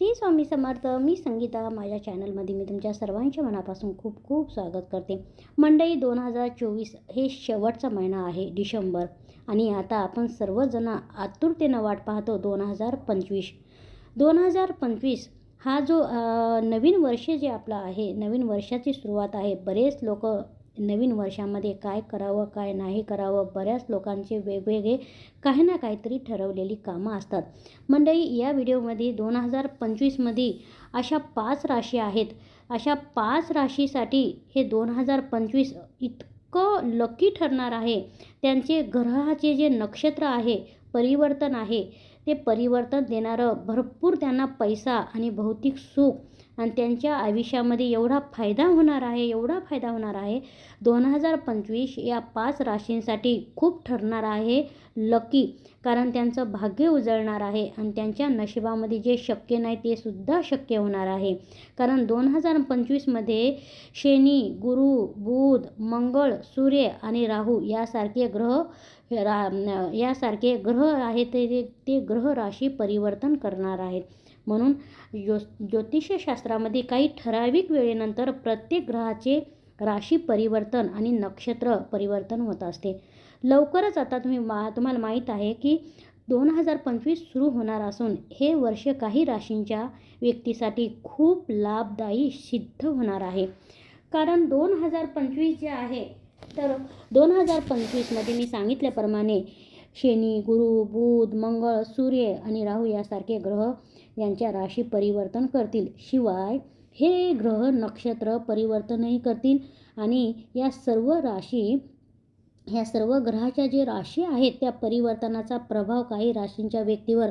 श्री स्वामी समर्थ मी संगीता माझ्या चॅनलमध्ये मी तुमच्या सर्वांच्या मनापासून खूप खूप स्वागत करते. मंडई दोन हजार चोवीस हे शेवटचा महिना आहे डिसेंबर आणि आता आपण सर्वजण आतुरतेनं वाट पाहतो दोन हजार पंचवीस. दोन हजार पंचवीस हा जो नवीन वर्ष जे आपला आहे नवीन वर्षाची सुरुवात आहे बरेच लोक नवीन वर्षामध्ये काय करावं काय नाही करावं बऱ्याच लोकांचे वेगवेगळे काही ना काहीतरी ठरवलेली कामं असतात. मंडळी या व्हिडिओमध्ये दोन हजार पंचवीसमध्ये अशा पाच राशी आहेत. अशा पाच राशीसाठी हे दोन हजार पंचवीस इतकं लकी ठरणार आहे. त्यांचे ग्रहाचे जे नक्षत्र आहे परिवर्तन आहे ते परिवर्तन देणारं भरपूर त्यांना पैसा आणि भौतिक सुख आणि त्यांच्या आयुष्यामध्ये एवढा फायदा होणार आहे एवढा फायदा होणार आहे. दोन हजार पंचवीस या पाच राशींसाठी खूप ठरणार आहे लकी कारण त्यांचं भाग्य उजळणार आहे आणि त्यांच्या नशिबामध्ये जे शक्य नाही ते सुद्धा शक्य होणार आहे. कारण दोन हजार पंचवीसमध्ये शनी गुरु बुध मंगळ सूर्य आणि राहू यासारखे ग्रह रा यासारखे ग्रह आहेत ते ते ग्रह राशी परिवर्तन करणार आहेत. म्हणून ज्यो ज्योतिषशास्त्रामध्ये काही ठराविक वेळेनंतर प्रत्येक ग्रहाचे राशी परिवर्तन आणि नक्षत्र परिवर्तन होत असते. लवकरच आता तुम्ही मा तुम्हाला माहीत आहे की दोन हजार पंचवीस सुरू होणार असून हे वर्ष काही राशींच्या व्यक्तीसाठी खूप लाभदायी सिद्ध होणार आहे. कारण दोन हजार पंचवीस जे आहे तर दोन हजार पंचवीसमध्ये मी सांगितल्याप्रमाणे शनी गुरु बुध मंगळ सूर्य आणि राहू यासारखे ग्रह यांच्या राशी परिवर्तन करतील. शिवाय हे ग्रह नक्षत्र परिवर्तनही करतील आणि या सर्व राशी ह्या सर्व ग्रहाच्या जे राशी आहेत त्या परिवर्तनाचा प्रभाव काही राशींच्या व्यक्तीवर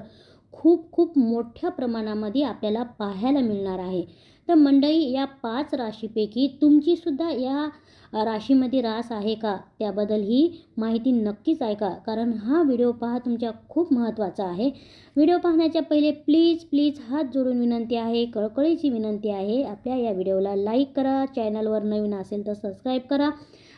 खूप खूप मोठ्या प्रमाणामध्ये आपल्याला पाहायला मिळणार आहे. तर मंडळी या पाच राशीपैकी तुमचीसुद्धा या राशीमध्ये रास आहे का? त्याबद्दल ही माहिती नक्कीच ऐका कारण हा व्हिडिओ पहा तुमच्या खूप महत्त्वाचा आहे. व्हिडिओ पाहण्याच्या पहिले प्लीज प्लीज हात जोडून विनंती आहे कळकळीची विनंती आहे आपल्या या व्हिडिओला लाईक करा चॅनलवर नवीन असेल तर सबस्क्राईब करा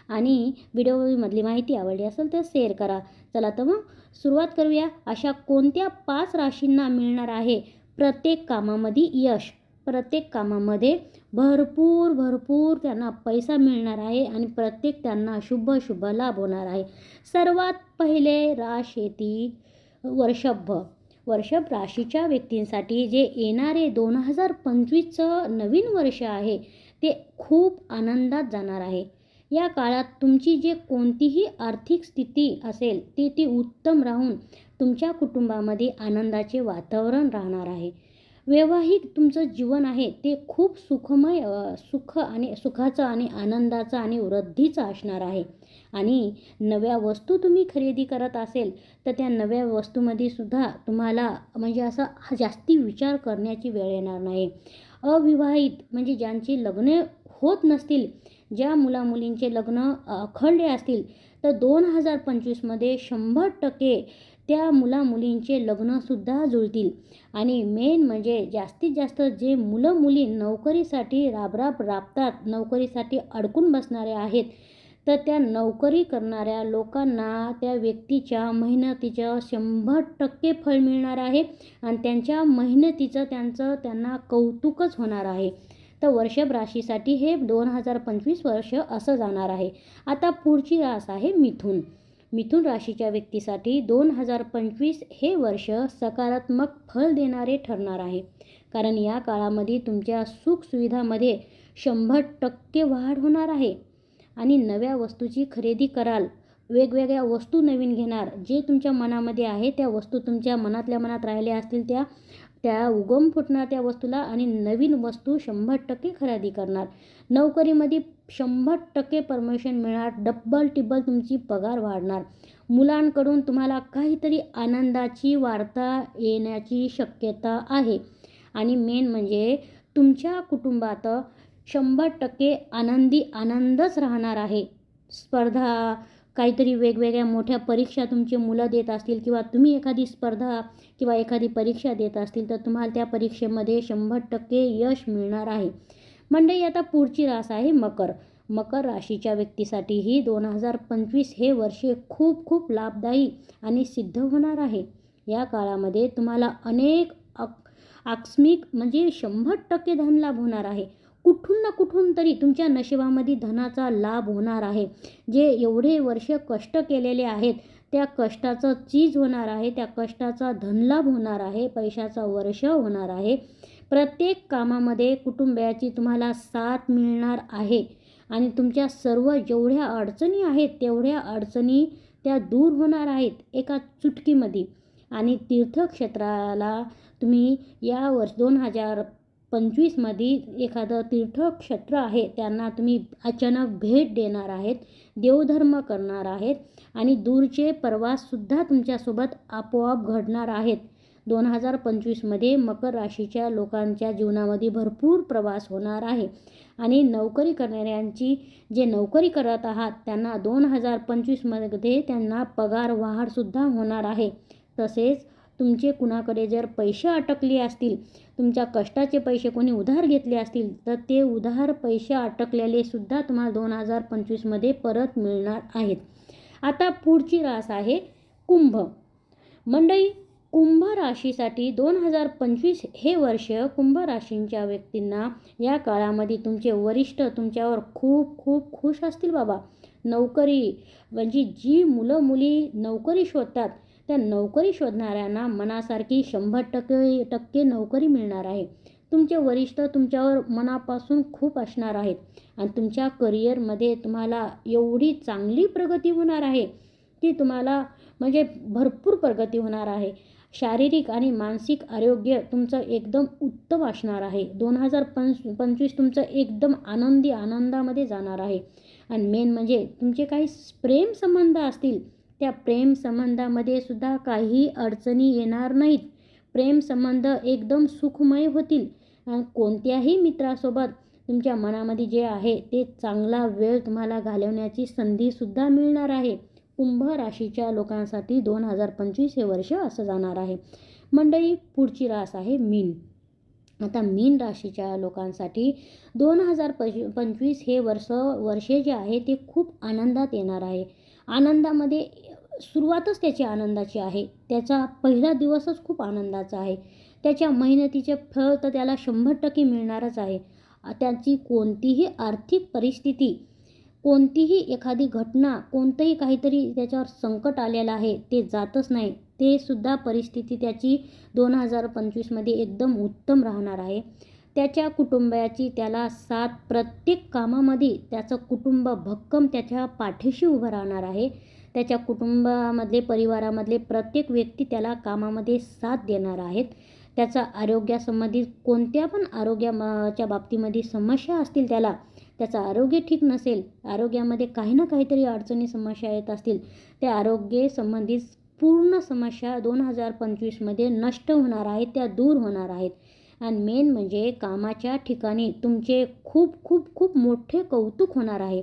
आणि व्हिडिओमधली माहिती आवडली असेल तर शेअर करा. चला तर मग सुरुवात करूया. अशा कोणत्या पाच राशींना मिळणार आहे? प्रत्येक कामामध्ये यश. प्रत्येक कामामध्ये भरपूर भरपूर त्यांना पैसा मिळणार आहे आणि प्रत्येक त्यांना शुभ शुभ लाभ होणार आहे. सर्वात पहिले राश येते वर्षभ. वर्षभ राशीच्या व्यक्तींसाठी जे येणारे दोन हजार पंचवीसचं नवीन वर्ष आहे ते खूप आनंदात जाणार आहे. या काळात तुमची जे कोणतीही आर्थिक स्थिती असेल ती ती उत्तम राहून तुमच्या कुटुंबामध्ये आनंदाचे वातावरण राहणार आहे. वैवाहिक तुमचं जीवन आहे ते खूप सुखमय सुख आणि सुखाचं आणि आनंदाचं आणि वृद्धीचं असणार आहे. आणि नव्या वस्तू तुम्ही खरेदी करत असेल तर त्या नव्या वस्तूमध्ये सुद्धा तुम्हाला म्हणजे असं जास्ती विचार करण्याची वेळ येणार नाही. अविवाहित म्हणजे ज्यांची लग्ने होत नसतील ज्या मुलामुलींचे लग्न अखडले असतील तर दोन हजार पंचवीसमध्ये शंभर टक्के त्या मुलामुलींचे लग्नसुद्धा जुळतील. आणि मेन म्हणजे जास्तीत जास्त जे मुलं मुली नोकरीसाठी राबराब राबतात नोकरीसाठी अडकून बसणारे आहेत तर त्या नोकरी करणाऱ्या लोकांना त्या व्यक्तीच्या मेहनतीचं शंभर टक्के फळ मिळणार आहे आणि त्यांच्या मेहनतीचं त्यांचं त्यांना कौतुकच होणार आहे. तर वर्षभ राशीसाठी हे दोन हजार पंचवीस वर्ष असं जाणार आहे. आता पुढची रास आहे मिथून. मिथुन राशीच्या व्यक्तीसाठी दोन हजार पंचवीस हे वर्ष सकारात्मक फल देणारे ठरणार आहे. कारण या काळामध्ये तुमच्या सुखसुविधामध्ये शंभर टक्के वाढ होणार आहे. आणि नव्या वस्तूची खरेदी कराल. वेगवेगळ्या वस्तू नवीन घेणार. जे तुमच्या मनामध्ये आहे त्या वस्तू तुमच्या मनातल्या मनात राहिल्या असतील त्या त्या उगम फुटणार त्या वस्तूला आणि नवीन वस्तू शंभर टक्के खरेदी करणार. नोकरीमध्ये शंभर टक्के परमिशन मिळणार डब्बल टिब्बल तुमची पगार वाढणार. मुलांकडून तुम्हाला काहीतरी आनंदाची वार्ता येण्याची शक्यता आहे. आणि मेन म्हणजे तुमच्या कुटुंबात शंभर टक्के आनंदी आनंदच राहणार आहे. स्पर्धा काहीतरी वेगवेगळ्या मोठ्या परीक्षा तुमची मुलं देत असतील किंवा तुम्ही एखादी स्पर्धा किंवा एखादी परीक्षा देत असतील तर तुम्हाला त्या परीक्षेमध्ये शंभर टक्के यश मिळणार आहे. मंडळी आता पुढची रास आहे मकर. मकर राशीच्या व्यक्तीसाठीही दोन हजार पंचवीस हे वर्षे खूप खूप लाभदायी आणि सिद्ध होणार आहे. या काळामध्ये तुम्हाला अनेक आकस्मिक म्हणजे शंभर टक्के धन लाभ होणार आहे. कुठून ना कुठून तरी तुमच्या नशिबामध्ये धनाचा लाभ होणार आहे. जे एवढे वर्ष कष्ट केलेले आहेत त्या कष्टाचं चीज होणार आहे त्या कष्टाचा धनलाभ होणार आहे पैशाचा वर्ष होणार आहे. प्रत्येक कामामध्ये कुटुंबियाची तुम्हाला साथ मिळणार आहे. आणि तुमच्या सर्व जेवढ्या अडचणी आहेत तेवढ्या अडचणी त्या दूर होणार आहेत एका चुटकीमध्ये. आणि तीर्थक्षेत्राला तुम्ही या वर्ष दोन हजार पंचवीसमध्ये एखादं तीर्थक्षेत्र आहे त्यांना तुम्ही अचानक भेट देणार आहेत देवधर्म करणार आहेत आणि दूरचे प्रवाससुद्धा तुमच्यासोबत आपोआप घडणार आहेत. दोन हजार पंचवीसमध्ये मकर राशीच्या लोकांच्या जीवनामध्ये भरपूर प्रवास होणार आहे आणि नोकरी करणाऱ्यांची जे नोकरी करत आहात त्यांना दोन हजार पंचवीसमध्ये त्यांना पगार वाढसुद्धा होणार आहे. तसेच तुमचे कुणाकडे जर पैसे अटकले असतील तुमच्या कष्टाचे पैसे कोणी उधार घेतले असतील तर ते उधार पैसे अटकलेले सुद्धा तुम्हाला दोन हजार पंचवीसमध्ये परत मिळणार आहेत. आता पुढची रास आहे कुंभ. मंडई कुंभ राशीसाठी दोन हजार पंचवीस हे वर्ष कुंभ राशींच्या व्यक्तींना या काळामध्ये तुमचे वरिष्ठ तुमच्यावर खूप खूप खुश असतील बाबा. नोकरी म्हणजे जी मुलं मुली नोकरी शोधतात त्या नोकरी शोधणाऱ्यांना मनासारखी शंभर टक्के टक्के नोकरी मिळणार आहे. तुमचे वरिष्ठ तुमच्यावर मनापासून खूप असणार आहेत आणि तुमच्या करिअरमध्ये तुम्हाला एवढी चांगली प्रगती होणार आहे की तुम्हाला म्हणजे भरपूर प्रगती होणार आहे. शारीरिक आणि मानसिक आरोग्य तुमचं एकदम उत्तम असणार आहे. दोन हजार पंच पंचवीस तुमचं एकदम आनंदी आनंदामध्ये जाणार आहे. आणि मेन म्हणजे तुमचे काही प्रेम संबंध असतील त्या प्रेम संबंधामध्ये सुद्धा काही अडचणी येणार नाहीत. प्रेम संबंध एकदम सुखमय होतील. कोणत्याही मित्रासोबत तुमच्या मनामध्ये जे आहे ते चांगला वेळ तुम्हाला घालवण्याची संधीसुद्धा मिळणार आहे. कुंभ राशीच्या लोकांसाठी दोन हजार पंचवीस हे वर्ष असं जाणार आहे. मंडळी पुढची रास आहे मीन. आता मीन राशीच्या लोकांसाठी दोन हजार पंचवीस हे वर्ष वर्षे जे आहे ते खूप आनंदात येणार आहे. आनंदामध्ये सुरुवातच त्याची आनंदाची आहे. त्याचा पहिला दिवसच खूप आनंदाचा आहे. त्याच्या मेहनतीचे फळ तर त्याला शंभर टक्के मिळणारच आहे. त्याची कोणतीही आर्थिक परिस्थिती कोणतीही एखादी घटना कोणतंही काहीतरी त्याच्यावर संकट आलेलं आहे ते जातच नाही. ते सुद्धा परिस्थिती त्याची दोन हजार पंचवीसमध्ये एकदम उत्तम राहणार आहे. त्याच्या कुटुंबाची त्याला साथ प्रत्येक कामामध्ये त्याचं कुटुंब भक्कम त्याच्या पाठीशी उभं राहणार आहे. त्याच्या कुटुंबामधले परिवारामधले प्रत्येक व्यक्ती त्याला कामामध्ये साथ देणार आहेत. त्याचा आरोग्यासंबंधित कोणत्या पण आरोग्याच्या बाबतीमध्ये समस्या असतील त्याला त्याचं आरोग्य ठीक नसेल आरोग्यामध्ये काही ना काहीतरी अडचणी समस्या येत असतील त्या आरोग्य संबंधित पूर्ण समस्या दोन हजार पंचवीसमध्ये नष्ट होणार आहेत त्या दूर होणार आहेत. आणि मेन म्हणजे कामाच्या ठिकाणी तुमचे खूप खूप खूप मोठे कौतुक होणार आहे.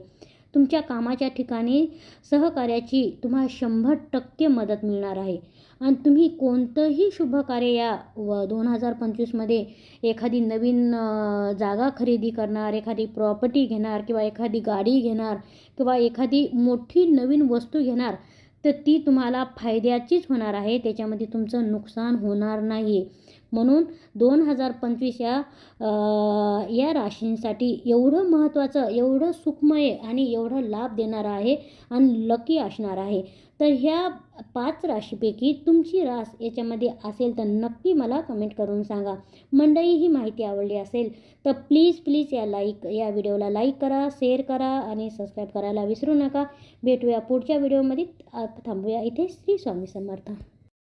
तुमच्या कामाच्या ठिकाणी सहकार्याची तुम्हाला शंभर टक्के मदत मिळणार आहे. आणि तुम्ही कोणतंही शुभ कार्य या व दोन हजार पंचवीसमध्ये एखादी नवीन जागा खरेदी करणार एखादी प्रॉपर्टी घेणार किंवा एखादी गाडी घेणार किंवा एखादी मोठी नवीन वस्तू घेणार तर ती तुम्हाला फायद्याचीच होणार आहे. त्याच्यामध्ये तुमचं नुकसान होणार नाही म्हणून दोन हजार पंचवीस या या राशींसाठी एवढं महत्त्वाचं एवढं सुखमय आणि एवढं लाभ देणारं आहे आणि लकी असणार आहे. तर ह्या पाच राशीपैकी तुमची रास याच्यामध्ये असेल तर नक्की मला कमेंट करून सांगा. मंडळी ही माहिती आवडली असेल तर प्लीज प्लीज या लाईक या व्हिडिओला लाईक करा शेअर करा आणि सबस्क्राईब करायला विसरू नका. भेटूया पुढच्या व्हिडिओमध्ये थांबूया इथे. श्री स्वामी समर्थ.